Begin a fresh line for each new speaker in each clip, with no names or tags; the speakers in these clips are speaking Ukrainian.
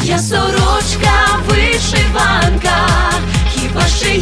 Моя сорочка вишиванка, хіба ще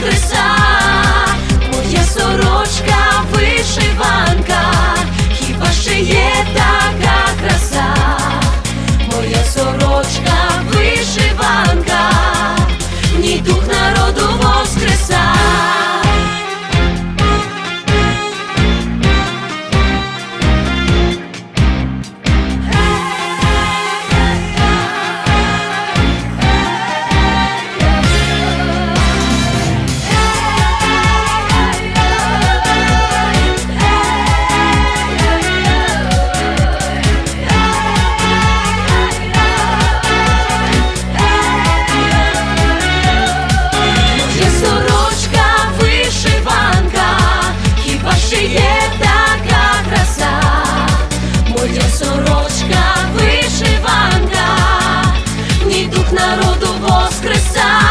expressar. дух народу воскреса.